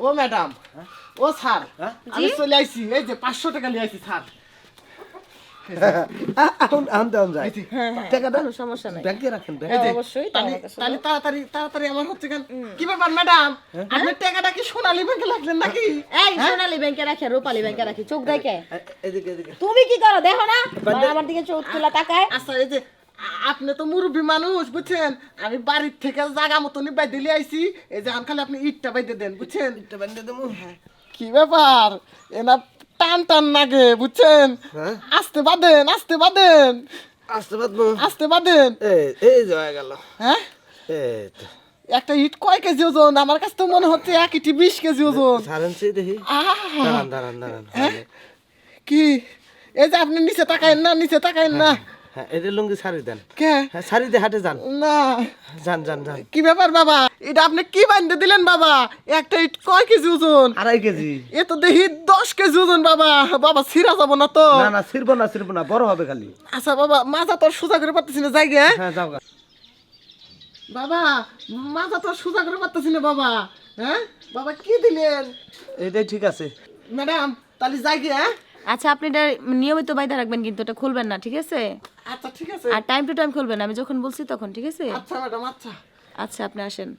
ও madam. ও sir হ্যাঁ? আমি চলে আইছি এই যে পাঁচশো টাকা নিয়ে আইছি স্যার। এখন এখন দেন যায় হ্যাঁ হ্যাঁ। সমস্যা নাই। ব্যাংকে রাখেন ব্যাংকে। হ্যাঁ, অবশ্যই তাহলে তাহলে তাড়াতাড়ি তাড়াতাড়ি আমার হচ্ছে কেন কি ব্যাপার ম্যাডাম? আপনার টাকাটা কি সোনালী ব্যাংকে লাগলেন নাকি? এই সোনালী ব্যাংকে রাখি আর ব্যাংকে রাখি। চোখ দেখে। এ- এদিকে এদিকে তুমি কি করো? দেখো না। আমার দিকে চোখ খোলা তাকায়। আচ্ছা এই যে আপনি তো মুরব্বী মানুষ বুঝছেন? আমি বাড়ির থেকে জায়গা মতনই বাইদে লিয়ে আইছি। এই যে খালি আপনি ইটটা বাইদে দেন বুঝছেন? এটা বান্ধে দেবো? কি ব্যাপার? এনা টান টান লাগে বুঝছেন? হ্যাঁ? আস্তে বাঁধেন আস্তে বাঁধেন। আসতে পারব আস্তে বাঁধেন। এই এই যে হয়ে গেল। হ্যাঁ? এই একটা ইট কয় কেজি ওজন? আমার কাছে তো মনে হচ্ছে এক ইটি বিশ কেজি ওজন। দেখি! দাঁড়ান দাঁড়ান দাঁড়ান কি? এই যে আপনি নিচে তাকায়েন না নিচে তাকায়েন না। হ্যাঁ এটা লুঙ্গি সারি দেন। কে? হ্যাঁ সারি দিয়ে হাটে যান। না। যান যান যান। কি ব্যাপার বাবা? এটা আপনি কি বান্ধে দিলেন বাবা? একটা ইট কয় কেজি ওজন? আড়াই কেজি। এ তো দেখি দশ কেজি ওজন বাবা। বাবা ছিঁড়া যাব না তো। না না ছিড়বো না ছিড়বো না বড় হবে খালি। আচ্ছা বাবা মাজা তোর সোজা করে পারতেছি না জায়গা হ্যাঁ? যাও গা। বাবা মাজা তোর সোজা করে পারতেছি না বাবা। হ্যাঁ? বাবা কি দিলেন? এটাই ঠিক আছে। ম্যাডাম তাহলে জায়গা হ্যাঁ? আচ্ছা আপনি এটা নিয়মিত বাইদা রাখবেন কিন্তু এটা খুলবেন না ঠিক আছে? আচ্ছা ঠিক আছে। আর টাইম টু টাইম খুলবেন আমি যখন বলছি তখন ঠিক আছে? আচ্ছা ম্যাডাম আচ্ছা। আচ্ছা আপনি আসেন।